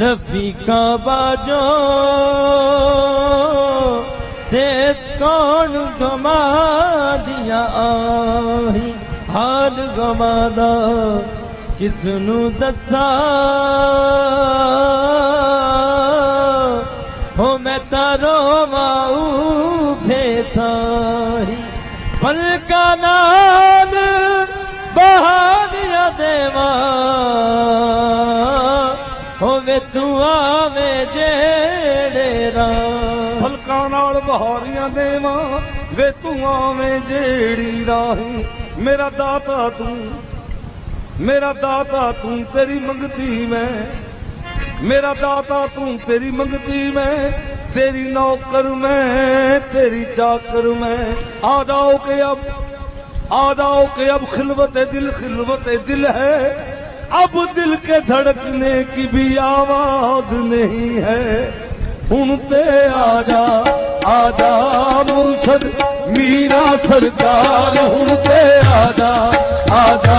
نبی کا باجو تیت کون گما دیا آہی حال گما دا کس نو دسا ہو میں تا رو ماؤں تھے تھا ہی پل کا نال بہا دیا دیوان ਫਲਕਾਂ ਨਾਲ ਬਹਾਰੀਆਂ ਦੇਵਾਂ। وے ਤੂੰ ਆਵੇਂ جیڑی ਰਾਹੀ। میرا داتا تم میرا داتا تم تیری منگتی میں میرا داتا تم تیری منگتی میں تیری نوکر میں تیری چاکر میں آ کے اب آ کے اب خلوت دل خلوت دل ہے اب دل کے دھڑکنے کی بھی آواز نہیں ہے ਹੁਣ ਤੇ ਆ ਜਾ ਆ ਜਾ ਮੁਰਸ਼ਦ, ਮੀਰਾ ਸਰਕਾਰ ਹੁਣ ਤੇ ਆ ਜਾ ਆ ਜਾ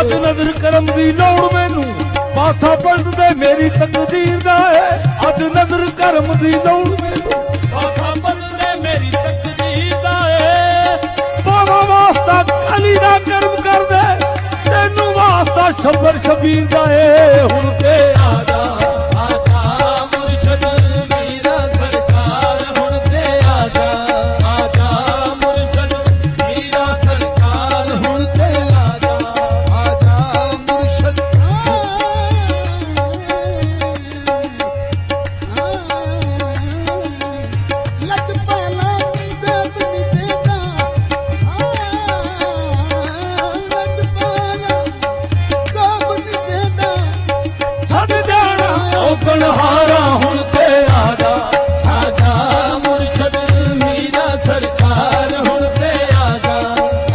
ਅੱਜ ਨਜ਼ਰ ਕਰਮ ਦੀ ਲੋੜ ਮੈਨੂੰ। ਪਾਸਾ ਪਲਟ ਦੇ ਮੇਰੀ ਤਕਦੀਰ ਦਾ ਏ ਅੱਜ ਨਜ਼ਰ ਕਰਮ ਦੀ ਲੋੜ ਮੈਨੂੰ। ਪਾਸਾ ਬਦਲੇ ਮੇਰੀ ਤਕਦੀਰ ਦਾ ਏ ਬਾਵਾ ਵਾਸਤਾ ਕਾਲੀ ਦਾ ਕਰਮ ਕਰ ਦੇ ਤੈਨੂੰ ਵਾਸਤਾ ਸ਼ਬਰ ਸ਼ਬੀਰ ਦਾ ਏ ਹੁਣ ਤੇ ਆ ਜਾ। ਔਗਣ ਹਾਰਾ ਹੁਣ ਤੇ ਆ ਜਾ ਆਜਾ ਮੁਰਸ਼ਦ ਮੀਰਾ ਸਰਕਾਰ ਹੁਣ ਤੇ ਆਜਾ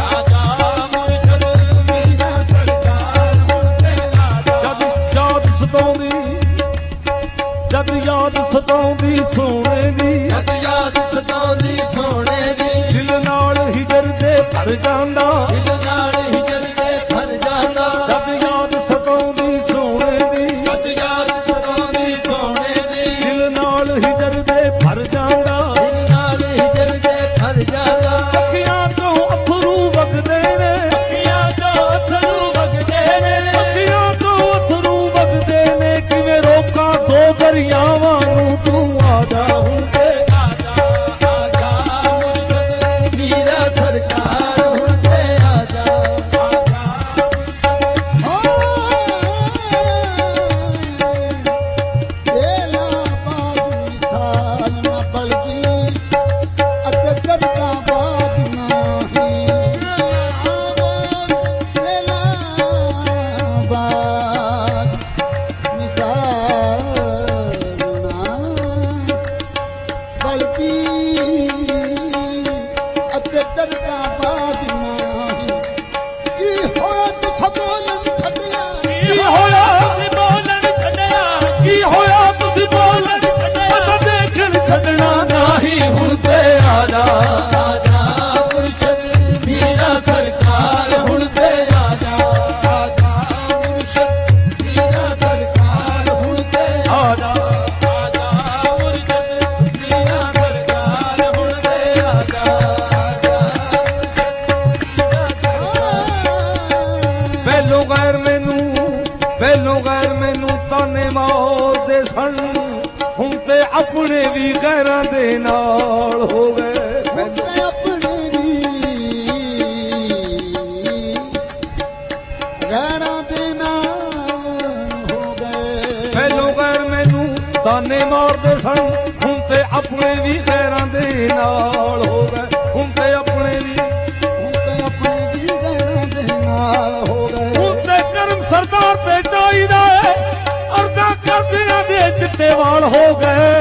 ਆਜਾ ਮੁਰਸ਼ਦ ਮੀਰਾ ਸਰਕਾਰ ਹੁਣ ਤੇ ਆਜਾ ਜਦ ਯਾਦ ਸਤਾਉਂਦੀ ਜਦ ਯਾਦ ਸਤਾਉਂਦੀ ਸੋਹਣੇ ਦੀ ਜਦ ਯਾਦ ਸਤਾਉਂਦੀ ਸੋਹਣੇ ਦੀ ਦਿਲ ਨਾਲ ਹਿਜਰ ਦੇ ਭਰ ਜਾਂਦਾ ਦਿਲ ਨਾਲ ਗੈਰਾਂ ਦੇ ਨਾਲ ਹੋ ਗਏ ਹੁਣ ਤੇ ਆਪਣੇ ਵੀ ਗੈਰਾਂ ਦੇ ਨਾਲ ਹੋ ਗਏ ਪਹਿਲੋਂ ਗੈਰ ਮੈਨੂੰ ਤਾਨੇ ਮਾਰਦੇ ਸਨ ਹੁਣ ਤੇ ਆਪਣੇ ਵੀ ਗੈਰਾਂ ਦੇ ਨਾਲ ਹੋ ਗਏ ਹੁਣ ਤੇ ਆਪਣੇ ਵੀ ਹੁਣ ਤੇ ਆਪਣੇ ਵੀ ਗੈਰਾਂ ਦੇ ਨਾਲ ਹੋ ਗਏ ਹੁਣ ਤੇ ਕਰਮ ਸਰਦਾਰ ਤੇ ਚਾਹੀਦਾ ਅਰਦਾਂ ਕਰਦਿਆਂ ਦੇ ਚਿੱਟੇ ਵਾਲ ਹੋ ਗਏ।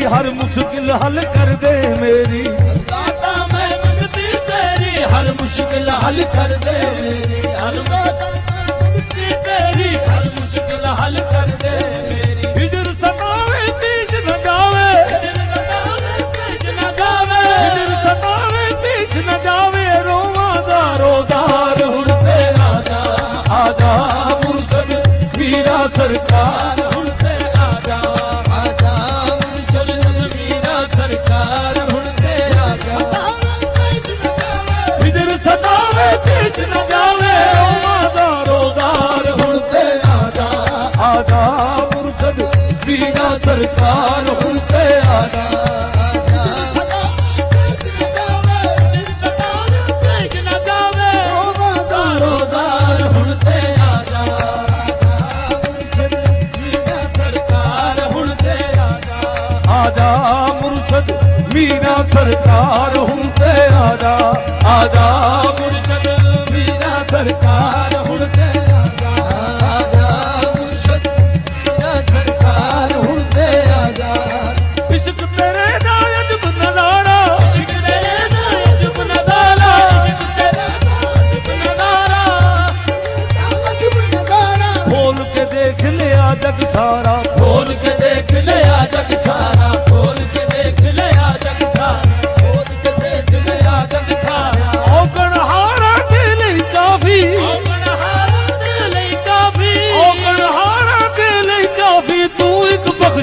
ਤੇਰੀ ਹਰ ਮੁਸ਼ਕਿਲ ਹੱਲ ਕਰ ਦੇ ਮੇਰੀ। ਦਾਤਾ ਮੈਂ ਮੰਗਤੀ ਤੇਰੀ ਹਰ ਮੁਸ਼ਕਿਲ ਹੱਲ ਕਰ ਦੇ ਮੇਰੀ। ਹਰ ਮੰਗਤੀ ਤੇਰੀ ਹਰ ਮੁਸ਼ਕਿਲ ਹੱਲ ਕਰ ਦੇ ਮੇਰੀ। ਹਿਜਰ ਸਤਾਵੇ ਪੀਛ ਨਾ ਜਾਵੇ ਭੇਜ ਨਾ ਜਾਵੇ ਹਿਜਰ ਸਤਾਵੇ ਪੀਛ ਨਾ ਜਾਵੇ ਰੋਵਾਂ ਦਾ ਰੋਦਾਰ ਹੁਣ ਤੇ ਆਜਾ ਆਜਾ ਮੁਰਸ਼ਦ ਵੀਰਾ ਸਰਕਾਰ। ਸਰਕਾਰ ਹੁਣ ਤੇ ਆਜਾ ਭੇਜ ਨਾ ਸਰਕਾਰ ਹੁਣ ਤੇ ਆਜਾ ਆਜਾ ਮੁਰਸ਼ਦ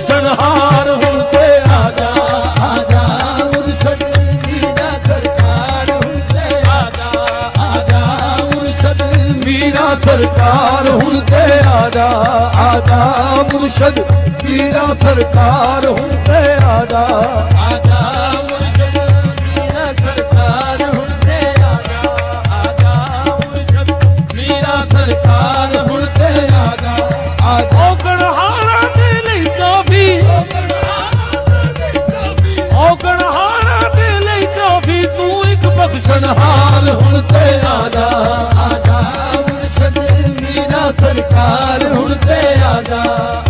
ਇੱਕ ਹੁਣ ਤੇ ਆਜਾ ਆਜਾ ਮੁਰਸ਼ਦ ਮੀਰਾ ਸਰਕਾਰ ਹੁਣ ਤੇ ਆ ਆਜਾ ਮੁਰਸ਼ਦ ਮੀਰਾ ਸਰਕਾਰ ਹੁਣ ਤੇ ਆਜਾ ਆਜਾ ਮੁਰਸ਼ਦ ਮੀਰਾ ਸਰਕਾਰ ਹੁਣ ਤੇ ਆਜਾ ਆਜਾ ਮੁਰਸ਼ਦ ਤੇ ਆਜਾ। ਆਜਾ ਮੁਰਸ਼ਦ ਮੀਰਾ ਸਰਕਾਰ ਹੁਣ ਤੇ ਆਜਾ।